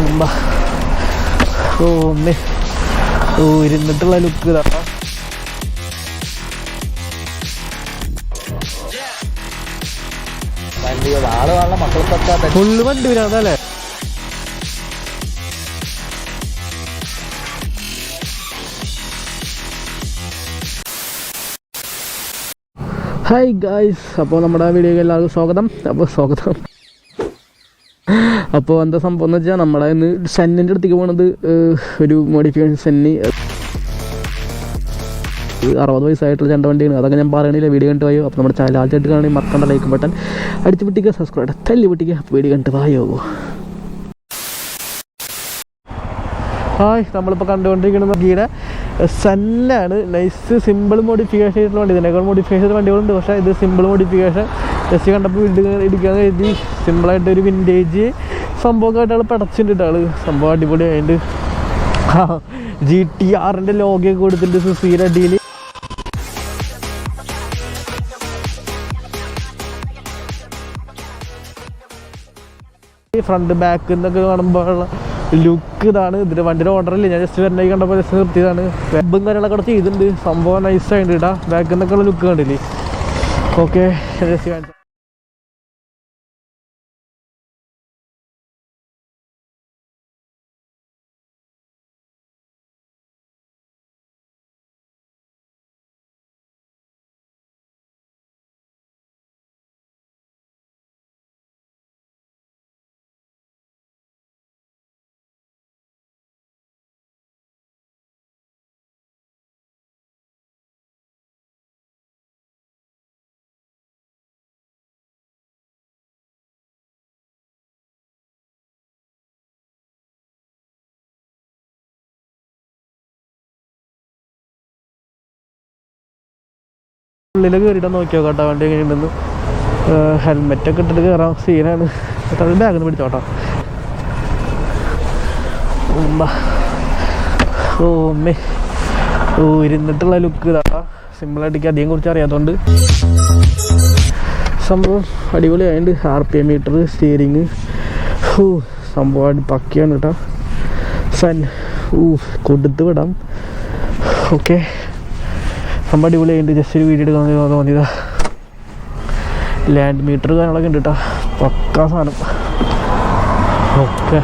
ഉമ്മ. ഓ ഒന്നേ ഓ ഇരുന്നിട്ടുള്ള ലുക്ക് ഇതാ. ഹായ് ഗായ്സ് അപ്പോൾ നമ്മുടെ വീഡിയോക്ക് എല്ലാവർക്കും സ്വാഗതം. അപ്പോൾ സ്വാഗതം. അപ്പോൾ എന്താ സംഭവം എന്ന് വെച്ചാൽ നമ്മളെ ഇന്ന് സെന്നിന്റെ അടുത്തേക്ക് പോണത് ഒരു മോഡിഫിക്കേഷൻ സെന്നി. അറുപത് വയസ്സായിട്ടുള്ള രണ്ട് വണ്ടിയാണ്. അതൊക്കെ ഞാൻ പറയണില്ല വീഡിയോ കണ്ടു പോയോ അപ്പോൾ നമ്മുടെ ചാനൽ ആദ്യമായിട്ട് കാണണമെങ്കിൽ മറക്കണ്ട ലൈക്ക് ബട്ടൺ അടിച്ചു പൊട്ടിക്കുക സബ്സ്ക്രൈബ് തല്ലി പൊട്ടിക്കുക അപ്പോൾ വീഡിയോ കണ്ടു പോയോ ഹായ് നമ്മളിപ്പോൾ കണ്ടുകൊണ്ടിരിക്കുന്നത് ഗീടെ സന്നാണ്. നൈസ് സിമ്പിൾ മോഡിഫിക്കേഷൻ ചെയ്തിട്ടുള്ള വണ്ടി. ഇതിനേക്കാൾ മോഡിഫിക്കേഷൻ വണ്ടികളുണ്ട്. പക്ഷേ ഇത് സിമ്പിൾ മോഡിഫിക്കേഷൻ ജസ്റ്റ് കണ്ടപ്പോൾ വീണ്ടും ഇടിക്കാൻ കരുതി സിമ്പിളായിട്ട് ഒരു വിന്റേജ് സംഭവമൊക്കെ ആയിട്ട് ആൾ പടച്ചിട്ടുണ്ട് ആൾ. സംഭവം അടിപൊളിയായിട്ട് ജി ടി ആറിന്റെ ലോഗൊക്കെ കൊടുത്തിട്ട് സുസീര അടിയിൽ ഫ്രണ്ട് ബാക്ക് എന്നൊക്കെ കാണുമ്പോൾ ലുക്ക് ഇതാണ്. ഇതിന്റെ വണ്ടിയുടെ ഓർഡർ ഇല്ല ഞാൻ ജസ്റ്റ് വരണേ കണ്ടപ്പോൾ ജസ്റ്റ് നിർത്തിയതാണ്. വെബും കാര്യങ്ങളൊക്കെ ചെയ്തിട്ടുണ്ട്. സംഭവം നൈസ് ആയിട്ട് ഇടാ ബാക്ക് നിന്നൊക്കെ ഉള്ള ലുക്ക് കണ്ടില്ലേ? ഓക്കെ ജസ്റ്റ് കാണിച്ചു ഉള്ളിൽ കയറിയിട്ട് നോക്കിയോ? കേട്ടോ വണ്ടി എങ്ങനെയുണ്ടെന്ന്. ഹെൽമെറ്റ് ഒക്കെ ഇട്ടിട്ട് കയറാം സീനാണ് അത് ബാഗിൽ നിന്ന് പിടിച്ചോട്ടോ. ഓ അമ്മേ ഓ ഇരുന്നിട്ടുള്ള ലുക്ക് ഇതാ. സിമ്പിളായിട്ട് ആയിട്ട് അധികം കുറിച്ച് അറിയാത്തതുകൊണ്ട് സംഭവം അടിപൊളിയായിട്ടുണ്ട് R P M meter steering ഓ സംഭവം അടി പക്കയാണ് കേട്ടോ. സൻ ഊ കൊടുത്ത് വിടാം. ഓക്കെ. സംഭവം അടിപൊളിയായിട്ട് ജസ്റ്റ് ഒരു വീഡിയോ എടുക്കാൻ തോന്നിയതാ ലാൻഡ് മീറ്റർ കാര്യങ്ങളൊക്കെ ഉണ്ട് കേട്ടോ പക്കാ സാധനം. ഓക്കെ.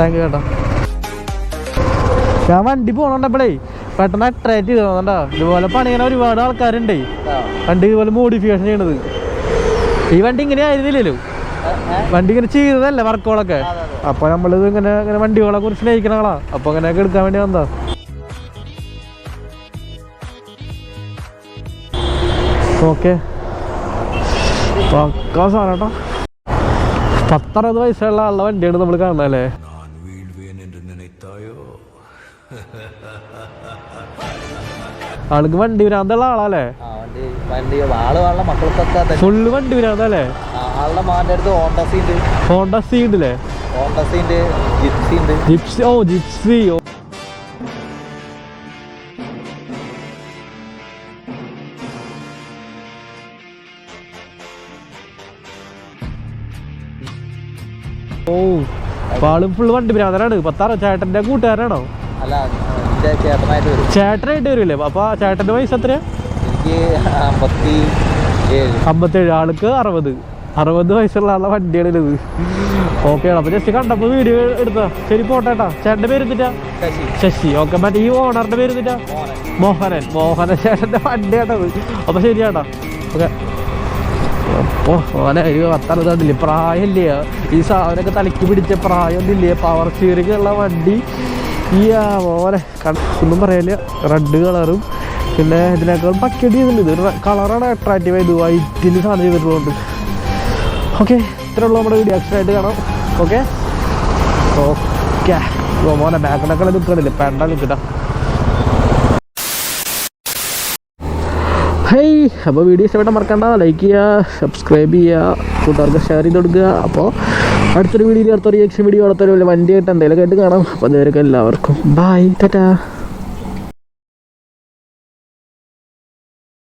താങ്ക് യു കേട്ടോ. ഞാൻ വണ്ടി പോകണുണ്ടപ്പോഴേ പെട്ടെന്ന് അട്രാക്ട് ചെയ്ത് തോന്നണ്ടാ ഇതുപോലെ പണിയണ ഒരുപാട് ആൾക്കാരുണ്ടേ. വണ്ടി ഇതുപോലെ മോഡിഫിക്കേഷൻ ചെയ്യണത്. ഈ വണ്ടി ഇങ്ങനെ ആയിരുന്നില്ലല്ലോ. വണ്ടി ഇങ്ങനെ ചെയ്തതല്ലേ വർക്കുകളൊക്കെ അപ്പൊ നമ്മളിത് ഇങ്ങനെ ഇങ്ങനെ വണ്ടികളെ കുറിച്ച് സ്നേഹിക്കണങ്ങളാ അപ്പോൾ അപ്പൊ അങ്ങനെയൊക്കെ എടുക്കാൻ വേണ്ടി വന്നതാ. ഓക്കെ പക്കാ സാധനം കേട്ടോ പത്തറുപത് വയസ്സുള്ള ആളുടെ വണ്ടിയാണ് നമ്മൾ കാണുന്നല്ലേ ആൾക്ക് വണ്ടി വരാന്തുള്ള ആളല്ലേ ഫുള്ള് വണ്ടി വരാന്തല്ലേ ഹോണ്ട സീ ഉണ്ടല്ലേ? ജിപ്സി ഓ ജിപ്സി ഓ. ഓ പാളും ഫുൾ ഫുള്ള് വണ്ടി ഭ്രാന്തനാണ് പത്താറ് ചേട്ടന്റെ കൂട്ടുകാരനാണോ? അല്ല ചേട്ടനായിട്ട് വരും. ചേട്ടനായിട്ട് വരില്ലേ? അപ്പൊ ചേട്ടന്റെ വയസ്സ് എത്രയാ? അമ്പത്തേഴ് ആൾക്ക് അറുപത്. അറുപത് വയസ്സുള്ള ആളുടെ വണ്ടിയാണ് ഇത് ഓക്കെ അപ്പൊ ജസ്റ്റ് കണ്ടപ്പോ വീഡിയോ എടുത്താ? ശരി പോട്ടേട്ടാ ചേട്ടന്റെ പേര് എന്തിട്ടാ? ശശി. ഓക്കെ മറ്റേ ഈ ഓണറിന്റെ പേര് എന്തിട്ടാ? മോഹനൻ. മോഹനൻ. ചേട്ടന്റെ വണ്ടിയാട്ടത് അപ്പൊ ശരിയാട്ടാ. ഓക്കെ ഓ ഓനെ അയ്യോ വർത്തനത്തില്ലേ പ്രായമില്ലേ? ഈ സാധനമൊക്കെ തലയ്ക്ക് പിടിച്ച പ്രായമൊന്നുമില്ലേ പവർ സ്റ്റിയറിംഗ് ഉള്ള വണ്ടി. ഈ ഓനെ ഒന്നും പറയില്ല. റെഡ് കളറും പിന്നെ ഇതിനേക്കാളും പക്കടി ചെയ്തിട്ടുണ്ട് ഇത് കളറാണ് അട്രാക്റ്റീവ് ആയത്. വൈറ്റിൽ സാധനം ചെയ്തിട്ടുള്ളത് ഓക്കെ ഉള്ളൂ നമ്മുടെ വീഡിയോ ആയിട്ട് കാണാം. ഓക്കെ ഓക്കെ മോനെ ബാക്കിനൊക്കെ നിൽക്കണില്ലേ പെണ്ട നിൽക്കട്ടാ ഹേയ് അപ്പോൾ വീഡിയോ ഇഷ്ടപ്പെട്ട മറക്കണ്ട. ലൈക്ക് ചെയ്യുക സബ്സ്ക്രൈബ് ചെയ്യുക കൂട്ടുകാർക്ക് ഷെയർ ചെയ്ത് കൊടുക്കുക അപ്പോൾ അടുത്തൊരു വീഡിയോയിൽ അടുത്തൊരു റിയാക്ഷൻ വീഡിയോ അടുത്തൊരു വണ്ടിയായിട്ട് എന്തെങ്കിലും ആയിട്ട് കാണാം. അപ്പോൾ അതുവരെയൊക്കെ എല്ലാവർക്കും. ബൈ ടാറ്റാ